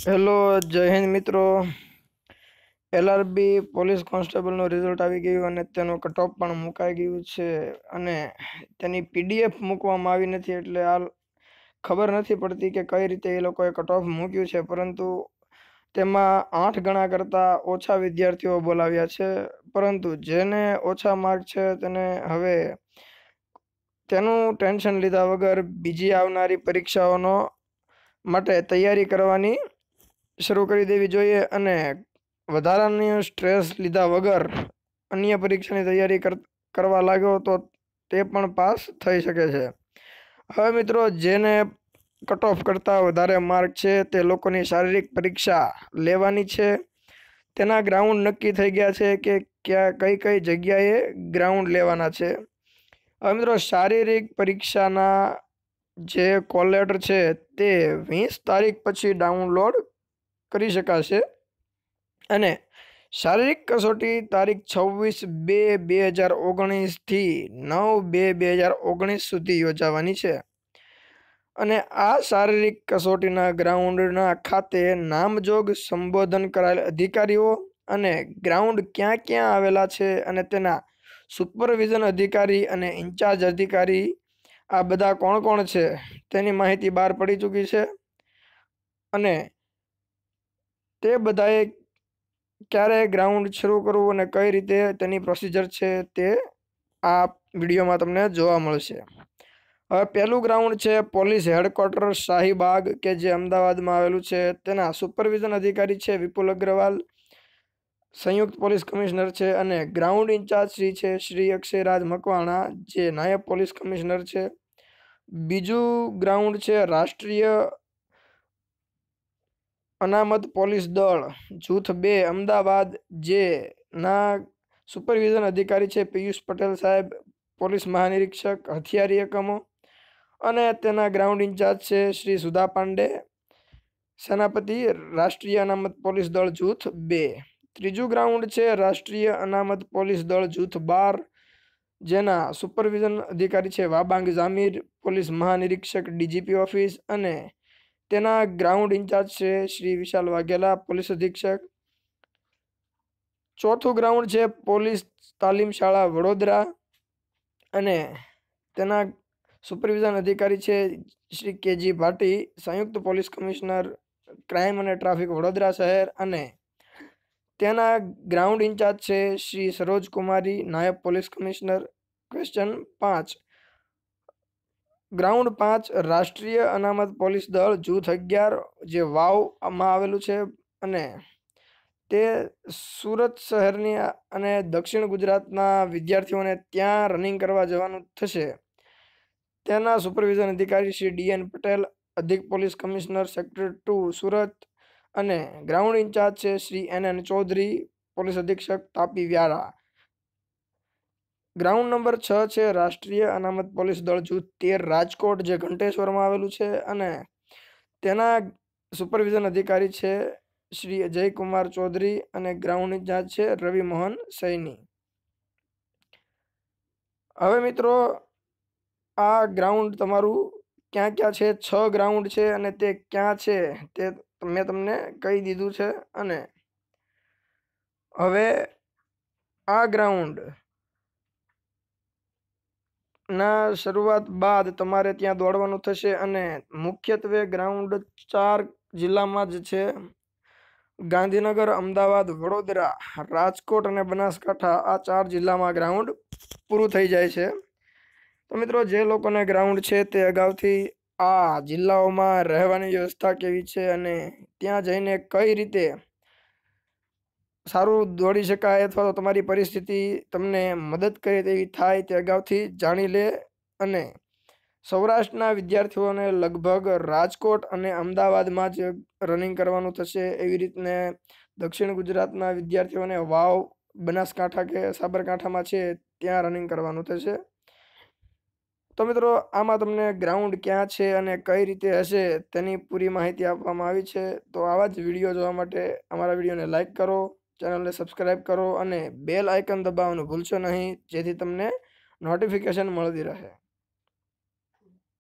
Hello, જય હિન્દ મિત્રો. એલઆરબી police કોન્સ્ટેબલનું result આવી ગયું અને તેનું કટઓફ પણ મુકાઈ ગયું છે અને તેની પીડીએફ મૂકવામાં આવી નથી એટલે આ ખબર નથી પડતી કે કઈ રીતે એ લોકોએ કટઓફ મૂક્યું છે. પરંતુ તેમાં આઠ ગણા કરતાં ઓછા વિદ્યાર્થીઓ બોલાવ્યા છે. પરંતુ જેને ઓછા માર્ક છે તેને હવે તેનું ટેન્શન લીધા વગર બીજી આવનારી પરીક્ષાઓનો માટે તૈયારી કરવાની શરૂ કરી દેવી જોઈએ અને વધારાની સ્ટ્રેસ લીધા વગર અન્ય પરીક્ષાની તૈયારી કરવા લાગ્યો તો તે પણ પાસ થઈ શકે છે. હવે મિત્રો, જેને કટ ઓફ કરતાં વધારે માર્ક છે તે લોકોની શારીરિક પરીક્ષા લેવાની છે. તેના ગ્રાઉન્ડ નક્કી થઈ ગયા છે કે ક્યાં, કઈ કઈ જગ્યાએ ગ્રાઉન્ડ લેવાના છે. હવે મિત્રો, શારીરિક પરીક્ષાના જે કોલ છે તે વીસ તારીખ પછી ડાઉનલોડ કરી શકાશે. અને શારીરિક કસોટી તારીખ છવ્વીસ બે બે હજાર ઓગણીસથી નવ બે બે હજાર ઓગણીસ સુધી યોજાવાની છે. અને આ શારીરિક કસોટીના ગ્રાઉન્ડના ખાતે નામજોગ સંબોધન કરાયેલ અધિકારીઓ અને ગ્રાઉન્ડ ક્યાં ક્યાં આવેલા છે અને તેના સુપરવિઝન અધિકારી અને ઇન્ચાર્જ અધિકારી આ બધા કોણ કોણ છે તેની માહિતી બહાર પડી ચૂકી છે. અને તે બધાએ ક્યારે ગ્રાઉન્ડ શરૂ કરવું અને કઈ રીતે તેની પ્રોસિજર છે તે આ વિડીયોમાં તમને જોવા મળશે. હવે પહેલું ગ્રાઉન્ડ છે પોલીસ હેડક્વાર્ટર શાહીબાગ કે જે અમદાવાદમાં આવેલું છે. તેના સુપરવિઝન અધિકારી છે વિપુલ અગ્રવાલ, સંયુક્ત પોલીસ કમિશનર છે અને ગ્રાઉન્ડ ઇન્ચાર્જ શ્રી છે શ્રી અક્ષયરાજ મકવાણા, જે નાયબ પોલીસ કમિશનર છે. બીજું ગ્રાઉન્ડ છે રાષ્ટ્રીય અનામત પોલીસ દળ જૂથ બે, અમદાવાદ જે ના સુપરવિઝન અધિકારી છે, પિયુષ પટેલ સાહેબ, પોલીસ મહાનિરીક્ષક, હથિયારી એકમો અને તેના ગ્રાઉન્ડ ઇન્ચાર્જ છે, શ્રી સુધા પાંડે. સેનાપતિ, રાષ્ટ્રીય અનામત પોલીસ દળ જૂથ બે. ત્રીજું ગ્રાઉન્ડ છે, રાષ્ટ્રીય અનામત પોલીસ દળ જૂથ બાર, જેના સુપરવિઝન અધિકારી છે, વાબાંગ જામીર, પોલીસ મહાનિરીક્ષક, ડીજીપી ઓફિસ અને તેના ગ્રાઉન્ડ ઇન્ચાર્જ છે, શ્રી વિશાલ વાઘેલા, પોલીસ અધિક્ષક. ચોથું ગ્રાઉન્ડ છે, પોલીસ તાલીમ શાળા વડોદરા. અને તેના સુપરવિઝન અધિકારી છે, શ્રી કેજી ભાટી, સંયુક્ત પોલીસ કમિશનર ક્રાઇમ અને ટ્રાફિક વડોદરા શહેર અને તેના ગ્રાઉન્ડ ઇન્ચાર્જ છે, શ્રી સરોજ કુમારી નાયબ પોલીસ કમિશનર ક્વેશ્ચન પાંચ. ગ્રાઉન્ડ પાંચ, રાષ્ટ્રીય અનામત પોલીસ દળ જૂથ અગિયાર, જે વાવમાં આવેલું છે, અને તે સુરત શહેરની અને દક્ષિણ ગુજરાતના વિદ્યાર્થીઓને ત્યાં રનિંગ કરવા જવાનું થશે. તેના સુપરવિઝન અધિકારી શ્રી ડીએન પટેલ, અધિક police commissioner sector two Surat, અને ગ્રાઉન્ડ ઇન્ચાર્જ છે Shri N N Chaudhary, police અધિક્ષક તાપી વ્યારા. ગ્રાઉન્ડ નંબર છ છે રાષ્ટ્રીય અનામત પોલીસ દળ જૂથ તેર રાજકોટ, જે ઘંટેશ્વરમાં આવેલું છે. અને તેના સુપરવિઝન અધિકારી છે શ્રી અજયકુમાર ચૌધરી અને ગ્રાઉન્ડની જાત છે રવિ મોહન સૈની. હવે મિત્રો, આ ગ્રાઉન્ડ તમારું ક્યાં ક્યાં છે? છ ગ્રાઉન્ડ છે અને તે ક્યાં છે તે મેં તમને કહી દીધું છે. અને હવે આ ગ્રાઉન્ડ ના, શરૂઆત બાદ તમારે ત્યાં દોડવાનું થશે અને મુખ્યત્વે ગ્રાઉન્ડ ચાર જિલ્લામાં જ છે. ગાંધીનગર, અમદાવાદ, વડોદરા, રાજકોટ અને બનાસકાંઠા આ ચાર જિલ્લામાં ગ્રાઉન્ડ પૂરું થઈ જાય છે. તો મિત્રો, જે લોકોને ગ્રાઉન્ડ છે તે અગાઉથી આ જિલ્લાઓમાં રહેવાની વ્યવસ્થા કેવી છે અને ત્યાં જઈને કઈ રીતે સારું દોડી શકાય અથવા તો તમારી પરિસ્થિતિ તમને મદદ કરે તેવી થાય તે અગાઉથી જાણી લે અને સૌરાષ્ટ્રના વિદ્યાર્થીઓને લગભગ રાજકોટ અને અમદાવાદમાં જ રનિંગ કરવાનું થશે એવી રીતને દક્ષિણ ગુજરાતના વિદ્યાર્થીઓને વાવ, બનાસકાંઠા કે સાબરકાંઠામાં છે ત્યાં રનિંગ કરવાનું થશે. તો મિત્રો, આમાં તમને ગ્રાઉન્ડ ક્યાં છે અને કઈ રીતે હશે તેની પૂરી માહિતી આપવામાં આવી છે. તો આવા જ વીડિયો જોવા માટે અમારા વિડીયોને લાઇક કરો. ચેનલને સબસ્ક્રાઈબ કરો અને બેલ આઇકન દબાવવાનું ભૂલશો નહીં જેથી તમને નોટિફિકેશન મળતી રહે.